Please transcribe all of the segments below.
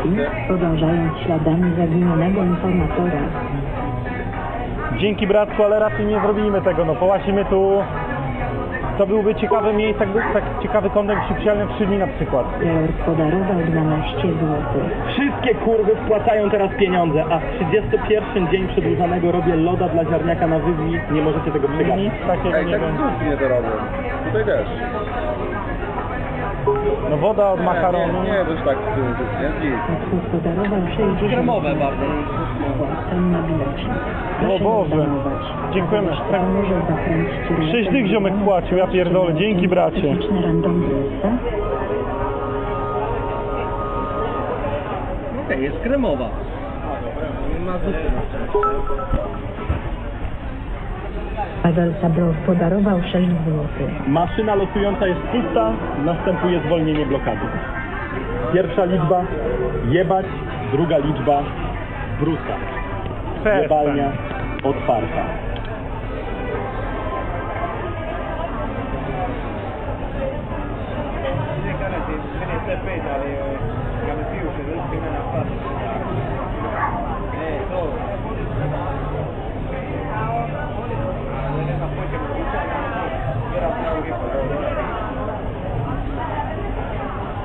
Rosji, podążając śladami zaginionego informatora. Dzięki bratku, ale raczej nie zrobimy tego, no połazimy tu. To byłby ciekawe miejsce, jakby tak ciekawy kontent przypsialny w 3 dni na przykład. Lord podarował 12 zł. Wszystkie kurwy wpłacają teraz pieniądze, a w 31 dzień przedłużanego robię loda dla ziarniaka na wywi. Nie możecie tego przegapić. Nic takiego Ej, nie tak będzie. w nie to robią. Tutaj też. No woda od Nie, makaronu. nie, nie, też tak w tym, to jest nie Otwór podarował 60 Kremowe bardzo. Ten na bilecie. O Boże. nie. Dziękujemy. Tak Sześć dych ziomek płacił, ja pierdolę. Dzięki, bracie. Okej, jest kremowa. Nie ma zupy. Paweł Sabrow podarował 6 zł. Maszyna losująca jest pusta, następuje zwolnienie blokady. Pierwsza liczba jebać, druga liczba brusa. Jebalnia otwarta.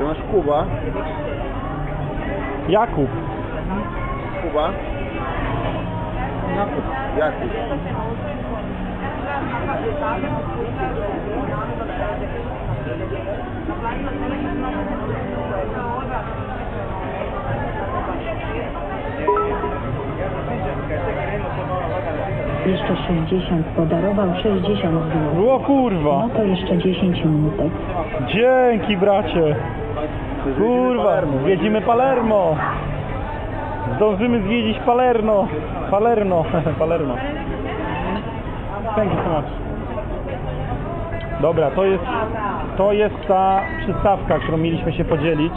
Ty masz Kuba. Jakub. Kuba. Jakub. Jeszcze 60 podarował 60 zł. O kurwa. No to jeszcze 10 minutek. Dzięki bracie. Kurwa, zwiedzimy Palermo. Zdążymy zwiedzić Palermo. Palermo, Palermo. Thank you so much. Dobra, to jest, to jest ta przystawka, którą mieliśmy się podzielić.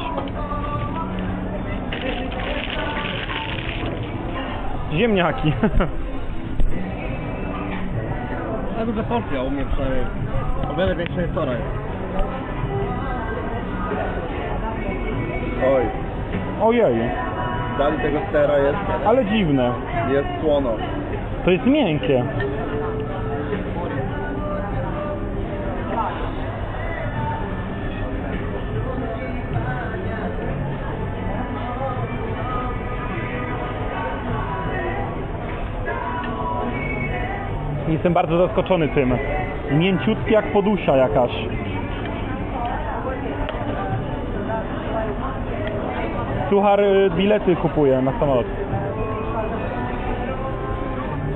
Ziemniaki. Ale duża porcja u mnie przynajmniej. O wiele większa niż wczoraj. Oj, Ojej, dali tego stera jest, ale dziwne. jest słono. To jest miękkie. Jestem bardzo zaskoczony tym. Mięciutki jak podusia jakaś. Suchar y, bilety kupuje na samolot.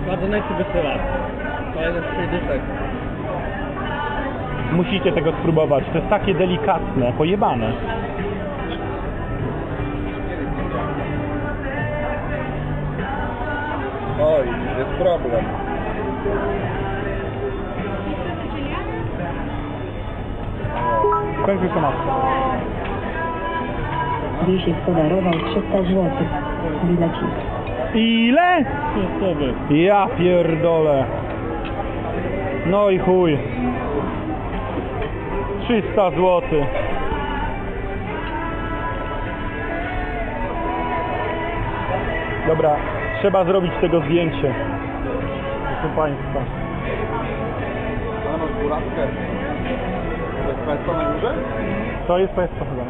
Bardzo najchętniej wysyłać. To jeden z dyszek. Musicie tego spróbować. To jest takie delikatne, pojebane. Oj, jest problem. Thank you so much. Wiesik podarował 300 zł. Bilecik. Ile? Ja pierdolę. No i chuj. 300 zł. Dobra, trzeba zrobić tego zdjęcie. Proszę Państwa. Masz buratkę. To jest pesto na górze? To jest Państwo chyba.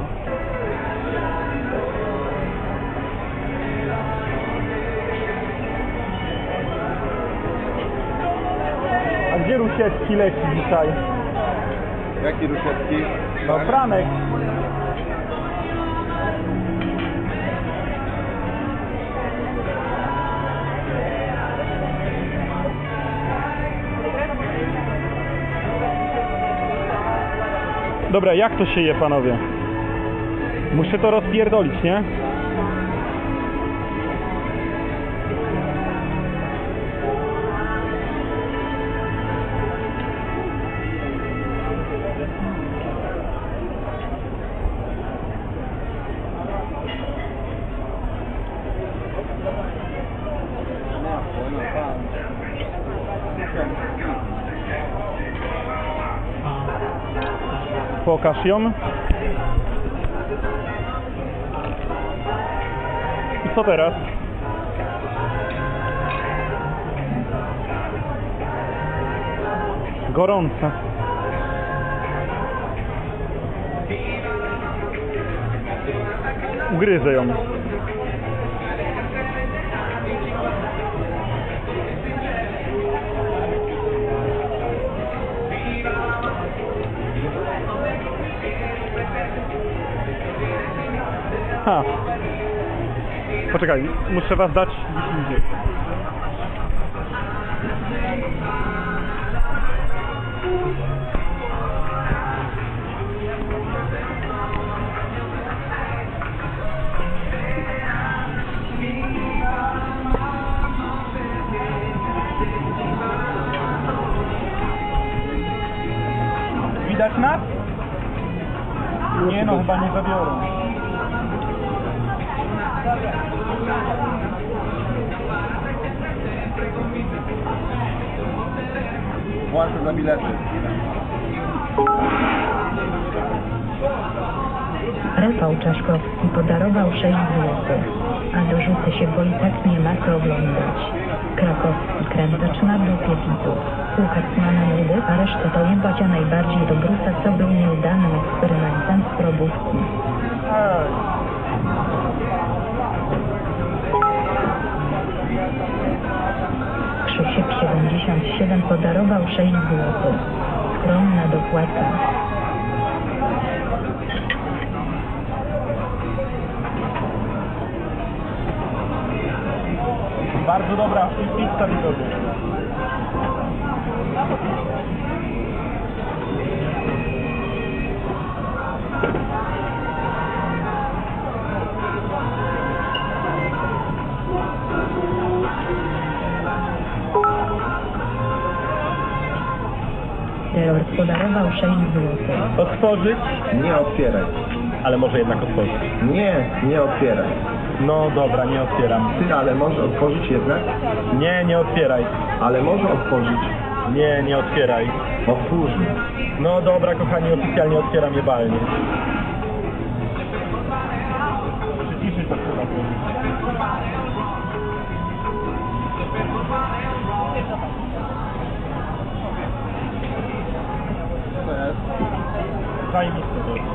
Gdzie Rusiecki leci dzisiaj? Jaki Rusiecki? No Franek. Dobra, jak to się je, panowie? Muszę to rozpierdolić, nie? Pokaż ją. co teraz? Gorąca. Ugryzę ją. Ha. Poczekaj, muszę was dać gdzieś. Widać nas? Nie no, chyba nie zabiorą. Płacę za bilety. Rafał Czaszkowski podarował 6 zł. A do rzuty się, bo i tak nie ma co oglądać. Krakowski krętacz na dupie widzów. Łukasz ma na nudy, a resztę to jebać, a najbardziej do Brusa, co był nieudanym eksperymentem z probówki. 77 podarował 6 zł. Skromna dopłata. Bardzo dobra pizza widocznie. Terror podarował 6 zł. Otworzyć, Nie otwieraj. ale może jednak otworzyć. Nie, nie otwieraj. No dobra, nie otwieram. Ty, ale może otworzyć jednak? Nie, nie otwieraj. Ale może otworzyć. Nie, nie otwieraj. Otwórz. No dobra, kochani, oficjalnie otwieram jebalnie. Zajmiste to jest.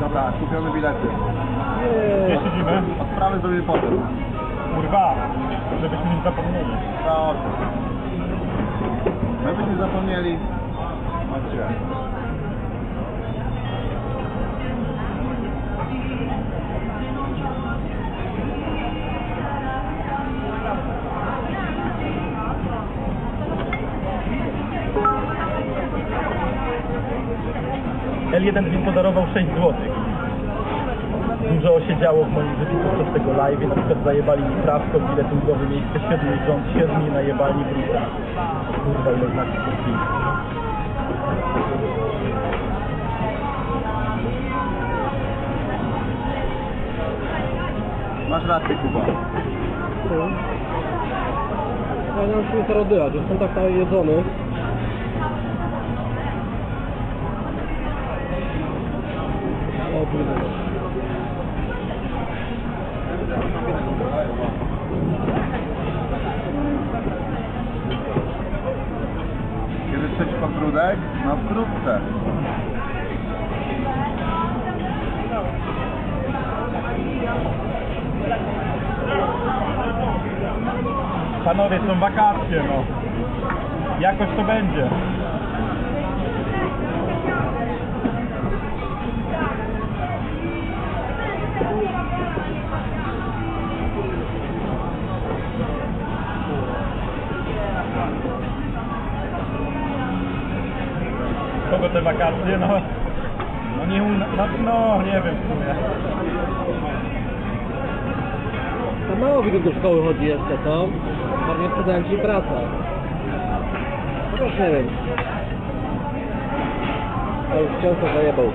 Dobra, kupione bilety. Gdzie siedzimy? Odprawy zrobię potem. Kurwa, żebyśmy nie zapomnieli. Proszę. Gdybyśmy zapomnieli. Chodźcie. L1 mi podarował 6 zł. Dużo się działo w moim życiu podczas tego live, na przykład zajebali mi prawko, biletyngowe miejsce, siedmiu rząd, siedmiu i najebali bruta. Kurwa, ile znaczy to Masz rację, Kuba. Ja nie mam się co oddychać, jestem tak jedzony. O, kurde. Kiedy chcesz podbródek? No wkrótce. Panowie, są wakacje, no. Jakoś to będzie. Te wakacje? No, no nie no, no nie wiem w sumie. To mało widzów do szkoły chodzi jeszcze, co? Pewnie studenci praca. No też nie wiem. To już ciągle zajebał.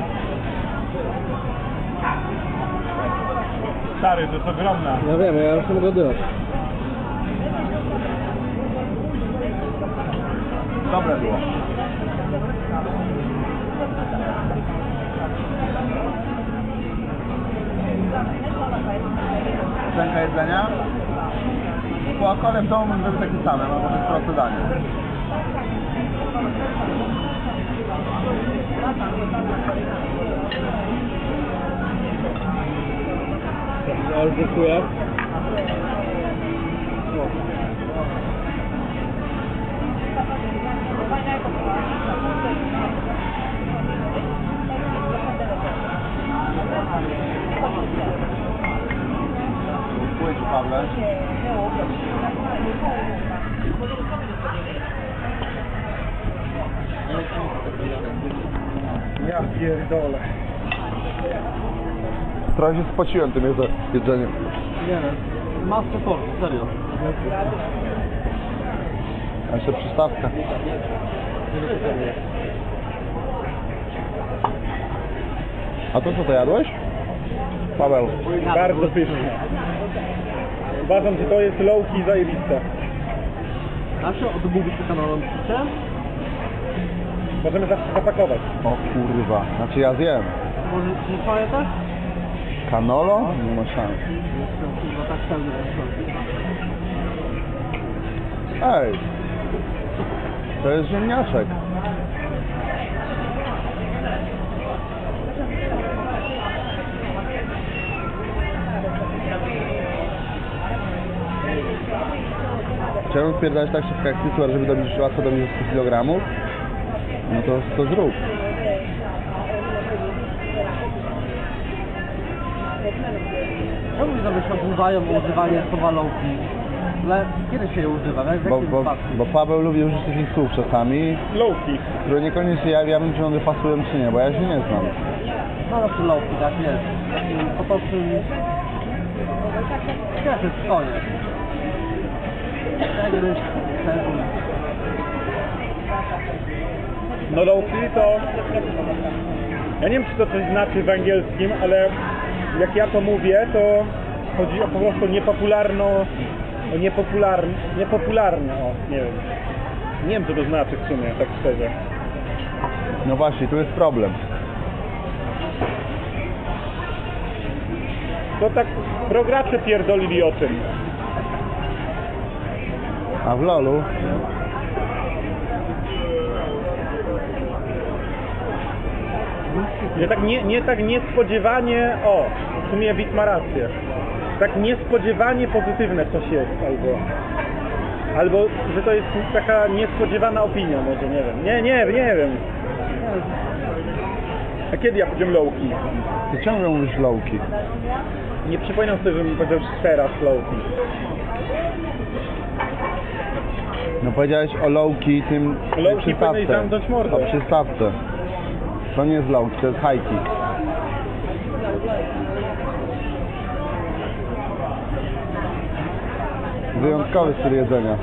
Stary, to jest ogromna. Ja wiem, ja już nie mogę oddychać. Dobre było. Ocenka jedzenia. Po akole w domu bym takie same, no może proste danie. Ja już dziękuję. Ja pierdolę. Trochę się spociłem tym jedze- jedzeniem. Nie, masę porcji, serio. A jeszcze przystawka. A to co to jadłeś? Paweł. Bardzo pyszne. Uważam, że to jest lowki zajebiste. Zawsze odmówić się kanałom pizzę? Możemy zap- zapakować. O kurwa. Znaczy ja zjem. Może nie pamiętasz? Kanolo? Nie ma szans. Tak Ej. To jest ziemniaczek. Chciałbym wpierdać tak szybko jak ty, żeby dobić łatwo do mnie 100 kg. No to, to zrób. Czemu mi zamyśl odmówają używanie słowa lowki? Ale kiedy się je używa? W jakim Bo, bo, bo Paweł lubi użyć takich słów czasami, Lowki. które niekoniecznie ja wiem, czy one pasują, czy nie, bo ja się nie znam. No znaczy lowki, tak jest. Takim potocznym... Wiesz, jest koniec. No lowki to... Ja nie wiem, czy to coś znaczy w angielskim, ale jak ja to mówię, to chodzi o po prostu niepopularną... O niepopularn... Niepopularne, o, nie wiem. Nie wiem, co to znaczy w sumie, tak szczerze. No właśnie, tu jest problem. To tak progracze pierdolili o tym. A w LoLu? Że tak nie, nie tak niespodziewanie, o, w sumie Wit ma rację. Tak niespodziewanie pozytywne coś jest, albo, albo, że to jest taka niespodziewana opinia, może, nie wiem. Nie, nie, nie wiem. A kiedy ja powiedziałem lowki? Ty ciągle mówisz lowki. Nie przypominam sobie, żebym powiedział teraz lowki. No powiedziałeś o lowki tym Lowki przystawce. powinieneś zamknąć mordę. O przystawce. To nie jest lowki, to jest hajki. Wyjątkowy styl jedzenia.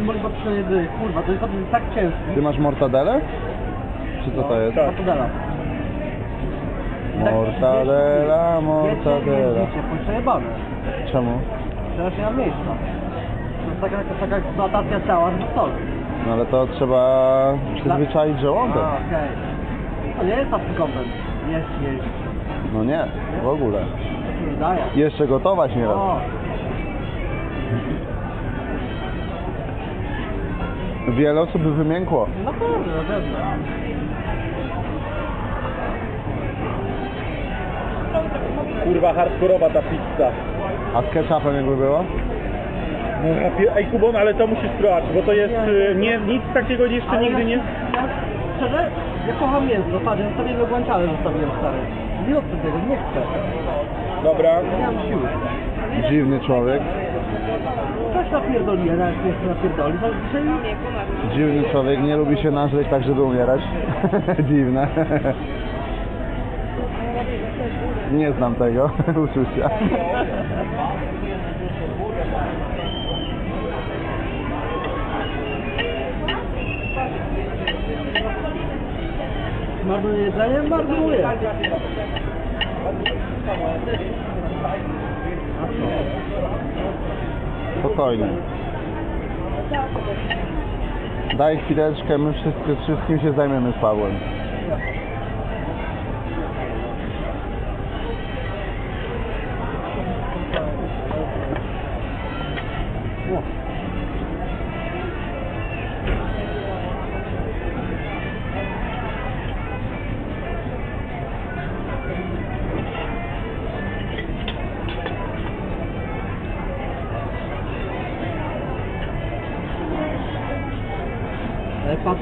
Może przynajmniej kurwa, to jest tak ciężki. Ty masz mortadelę? Czy co to jest? Tak. Mortadela. Mortadela, mortadela. Wiecie. Czemu? Teraz nie ma miejsca. To jest taka, taka eksploatacja ciała z stole. No ale to trzeba przyzwyczaić żołądek. A, okej. To nie jest kontent. Jest, jeść. No nie, w ogóle. Wydaje. Jeszcze gotować nieraz. O, Wiele osób by wymiękło. no kurde, na pewno. Kurwa, hardkorowa ta pizza. A z ketchupem jakby było? Pie- Ej Kubon, ale to musisz spróbować, bo to jest, y, nie, nic takiego jeszcze Ale nigdy ja, nie... Ja, szczerze, ja kocham mięso, patrz, ja sobie wygłęczale zostawiłem stary. Nie chcę tego, nie chcę. Dobra. Nie mam siły. Dziwny człowiek. Coś napierdoliłem, jak nie chcę napierdolić, ale dzisiaj Dziwny człowiek, nie lubi się nażreć tak, żeby umierać. Dziwne. Nie znam tego uczucia. marnuję jedzenie, marnuję. Spokojnie. Daj chwileczkę, my wszyscy, wszystkim się zajmiemy z Pawłem.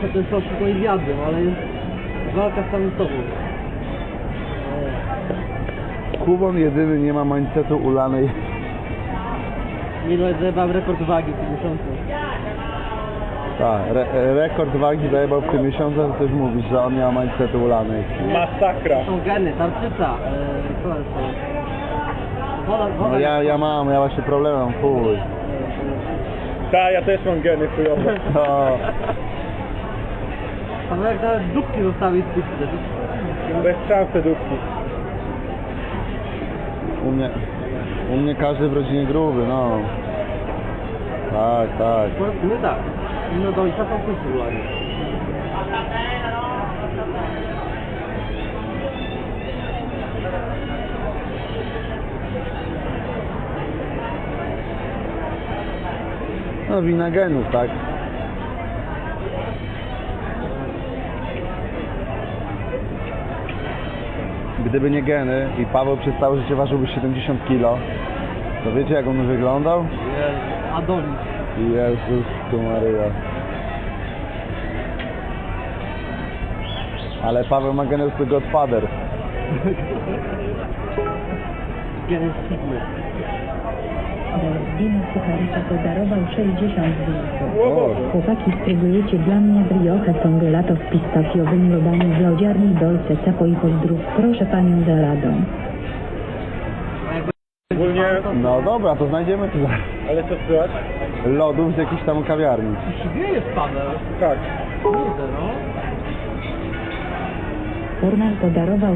Patrzę, to są tylko i zjadłem, ale jest walka z samym sobą. Kubon jedyny nie ma mindsetu ulanej. Milo zajebałem rekord wagi w tym miesiącu. Tak, re, rekord wagi zajebał w tym miesiącu, to też mówisz, że on miał mindsetu ulanej. Masakra. Są geny, tarczyca, co jest to? Woda, woda. No ja, ja mam, ja właśnie problem mam, chuj. Ta, ja też mam geny chujowe. No, Tam jak nawet dupki zostały z pizzy. Bez szansy dupki. u mnie, u mnie każdy w rodzinie gruby, no. Tak, tak. My tak. No do ojca są ulani. No wina genów, tak. Gdyby nie geny i Paweł przez całe życie ważyłby 70 kg, to wiecie jak on wyglądał? Adonis. Jezus tu Maryja. Ale Paweł ma geny z Godfather. Geny z Sigmy. Dino Sucharita podarował 60 zł. Chłopaki, spróbujecie dla mnie brioche są gelato w pistacjowym lodaniu w lodziarni Dolce Capo i pozdrów. Proszę panią za Ogólnie, No dobra, to znajdziemy tu zaraz ale co słychać? lodów z jakiejś tam kawiarni. Siwie jest Paweł. Tak. Kurde no. Urnal podarował